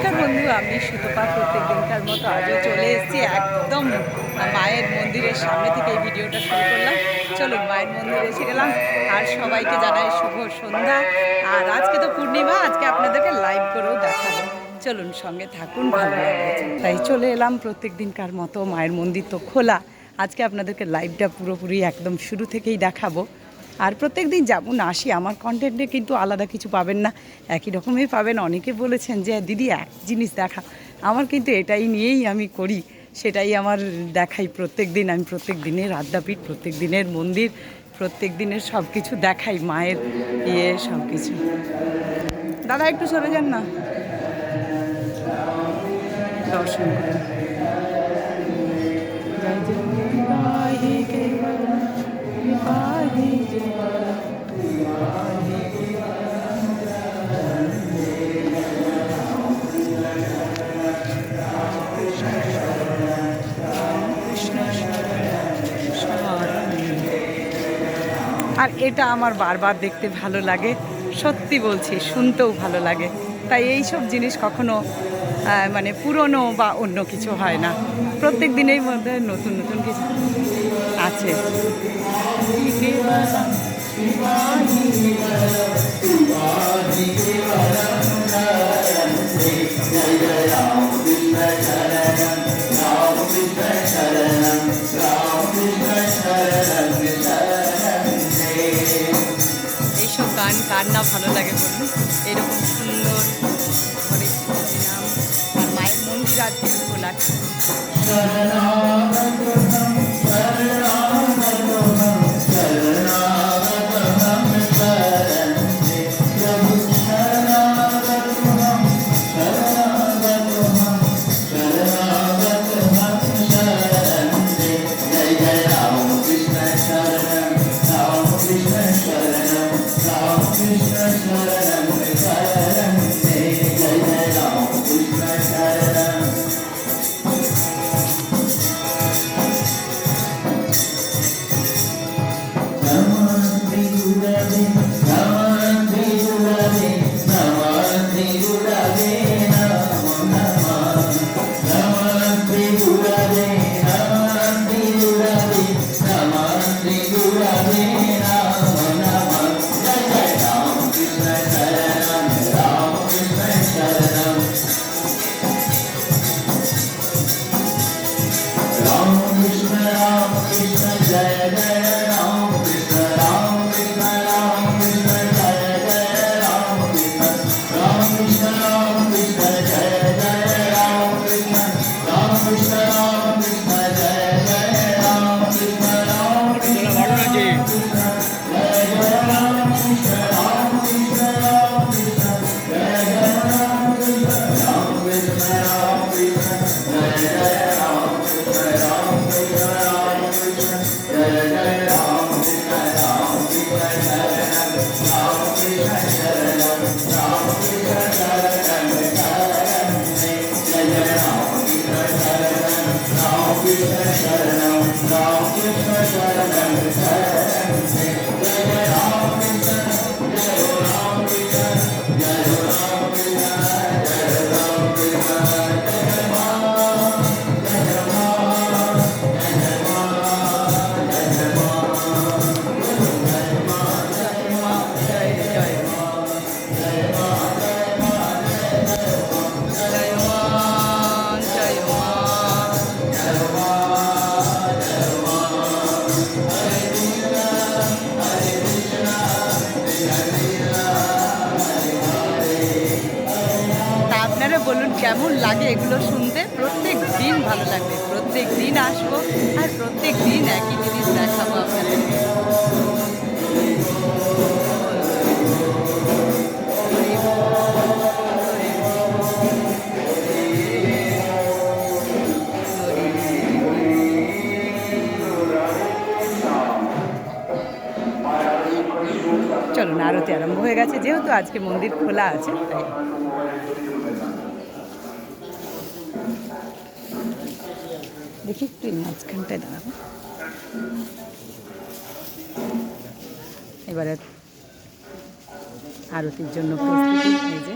নমস্কার বন্ধু, আমি সুতপা প্রত্যেক দিনকার মতো আজও চলে এসেছি একদম মায়ের মন্দিরের সামনে থেকে এই ভিডিওটা শুরু করলাম। চলুন, মায়ের মন্দিরে এসে গেলাম। আর সবাইকে জানাই শুভ সন্ধ্যা। আর আজকে তো পূর্ণিমা, আজকে আপনাদেরকে লাইভ করেও দেখাবো। চলুন, সঙ্গে থাকুন, ভালো তাই চলে এলাম প্রত্যেক দিনকার মতো মায়ের মন্দির তো খোলা। আজকে আপনাদেরকে লাইভটা পুরোপুরি একদম শুরু থেকেই দেখাবো। আর প্রত্যেক দিন যেমন আসি। আমার কন্টেন্টে কিন্তু আলাদা কিছু পাবেন না। একই রকমই পাবেন। অনেকে বলেছেন যে, দিদি, এক জিনিস দেখা। আমার কিন্তু এটাই নিয়েই আমি করি। সেটাই আমার দেখাই প্রত্যেক দিন। আমি প্রত্যেক দিনের আদ্যাপীঠ প্রত্যেক দিনের মন্দির, প্রত্যেক দিনের সব কিছু দেখাই। মায়ের ইয়ে সব কিছু দাদা, একটু সরে যান না। দর্শন আর এটা আমার বারবার দেখতে ভালো লাগে। সত্যি বলছি, শুনতেও ভালো লাগে। তাই এই সব জিনিস কখনো মানে পুরনো বা অন্য কিছু হয় না। প্রত্যেক দিনের মধ্যে নতুন নতুন কিছু আছে। এইসব গান কার না ভালো লাগে বলুন? এরকম সুন্দর হরে মায়ের মন্দির আজকে খোলা Krishna Sharanam, Krishna Sharanam, Krishna Sharanam, আপনারা বলুন কেমন লাগে এগুলো শুনতে? প্রত্যেক দিন ভালো লাগবে। প্রত্যেক দিন আসব আর প্রত্যেক দিন একই জিনিস দেখাবো আপনাদেরকে চলুন আরতি আরম্ভ হয়ে গেছে, যেহেতু আজকে মন্দির খোলা আছে দেখি একটু মাঝখানটায় দাঁড়াবো। এবারে আরতির জন্য প্রস্তুতি যে।